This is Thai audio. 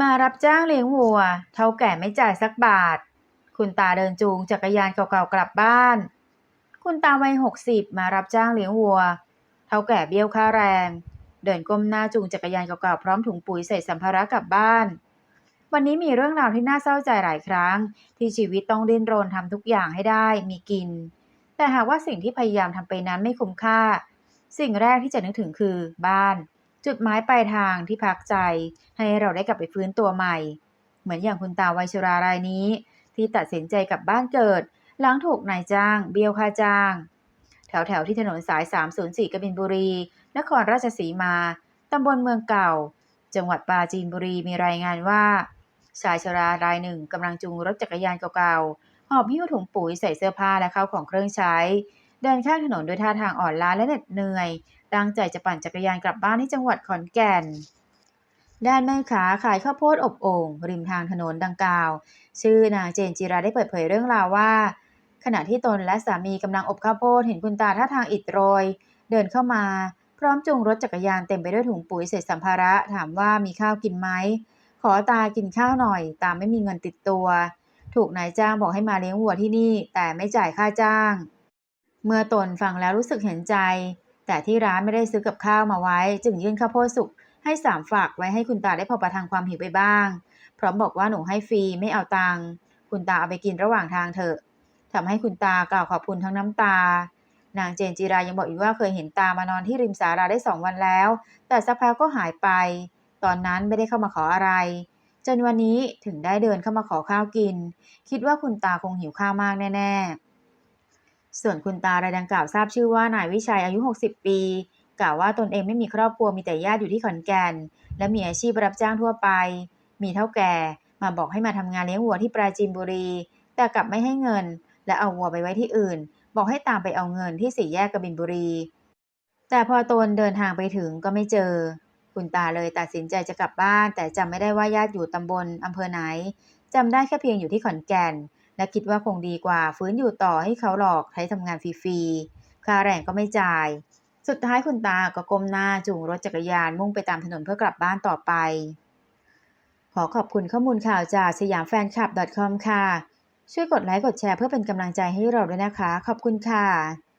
มารับจ้างเลี้ยงวัว เท่าแก่ไม่จ่ายสักบาท คุณตาเดินจูงจักรยานเก่าๆกลับบ้าน คุณตาวัยหกสิบมารับจ้างเลี้ยงวัว เท่าแก่เบี้ยวค่าแรง เดินก้มหน้าจูงจักรยานเก่าๆพร้อมถุงปุ๋ยใส่สัมภาระกลับบ้าน วันนี้มีเรื่องราวที่น่าเศร้าใจหลายครั้ง ที่ชีวิตต้องดิ้นรนทำทุกอย่างให้ได้มีกิน แต่หากว่าสิ่งที่พยายามทำไปนั้นไม่คุ้มค่า สิ่งแรกที่จะนึกถึงคือบ้าน จุดหมายปลายทางที่พักใจ ให้เราได้กลับไปฟื้นตัวใหม่ เหมือนอย่างคุณตาวัยชรารายนี้ ที่ตัดสินใจกลับบ้านเกิด หลังถูกนายจ้าง เบี้ยวค่าจ้าง แถวแถวๆที่ถนนสาย 304กบินบุรี นครราชสีมาตำบลเมืองเก่า จังหวัดปราจีนบุรีมีรายงานว่า ชายชรารายหนึ่งกำลังจูงรถจักรยานเก่าๆหอบหิ้วถุงปุ๋ยใส่เสื้อผ้าและข้าวของเครื่องใช้ เดินข้างถนนด้วยท่าทางอ่อนล้าและเหน็ดเหนื่อย ตั้งใจจะปั่นจักรยานกลับบ้านที่จังหวัดขอนแก่น ด้านแม่ค้าขายข้าวโพดอบโอ่งริมทางถนนดังกล่าว ชื่อนางเจนจิราได้เปิดเผยเรื่องราวว่า ขณะที่ตนและสามีกำลังอบข้าวโพดเห็นคุณตาท่าทางอิดโรย เดินเข้ามา พร้อมจูงรถจักรยานเต็มไปด้วยถุงปุ๋ยเศษสัมภาระถามว่ามีข้าวกินไหมขอตากินข้าวหน่อย ตาไม่มีเงินติดตัว ถูกนายจ้างบอกให้มาเลี้ยงวัวที่นี่ แต่ไม่จ่ายค่าจ้าง เมื่อตนฟังแล้วรู้สึกเห็นใจ แต่ที่ร้านไม่ได้ซื้อกับข้าวมาไว้ จึงยื่นข้าวโพดสุกให้สามฝากไว้ให้คุณตาได้พอประทังความหิวไปบ้าง พร้อมบอกว่าหนูให้ฟรีไม่เอาตังค์คุณตาเอาไปกินระหว่างทางเถอะทำให้คุณตากล่าวขอบคุณทั้งน้ำตา นางเจนจิรายังบอกอีกว่าเคยเห็นตามานอนที่ริมสาราได้สองวันแล้ว แต่สักพักก็หายไป ตอนนั้นไม่ได้เข้ามาขออะไร จนวันนี้ถึงได้เดินเข้ามาขอข้าวกิน คิดว่าคุณตาคงหิวข้าวมากแน่ ๆ ส่วนคุณตารายดังกล่าวทราบชื่อว่านายวิชัยอายุ 60 ปี กล่าวว่าตนเองไม่มีครอบครัวมีแต่ญาติอยู่ที่ขอนแก่น และมีอาชีพรับจ้างทั่วไป มีเท่าแก่มาบอกให้มาทำงานเลี้ยงวัวที่ปราจีนบุรี แต่กลับไม่ให้เงิน และเอาวัวไปไว้ที่อื่น บอกให้ตามไปเอาเงินที่สี่แยกกบินบุรี แต่พอตนเดินทางไปถึงก็ไม่เจอ คุณตาเลยตัดสินใจจะกลับบ้าน แต่จำไม่ได้ว่าญาติอยู่ตำบลอำเภอไหนจำได้แค่เพียงอยู่ที่ขอนแก่น และคิดว่าคงดีกว่าฟื้นอยู่ต่อให้เขาหลอกใช้ทำงานฟรีๆ ค่าแรงก็ไม่จ่าย สุดท้ายคุณตาก็ก้มหน้าจูงรถจักรยานมุ่งไปตามถนนเพื่อกลับบ้านต่อไป ขอขอบคุณข้อมูลข่าวจากสยามแฟนคลับ .com ค่ะ ช่วยกดไลค์กดแชร์เพื่อเป็นกำลังใจให้เราด้วยนะคะ ขอบคุณค่ะ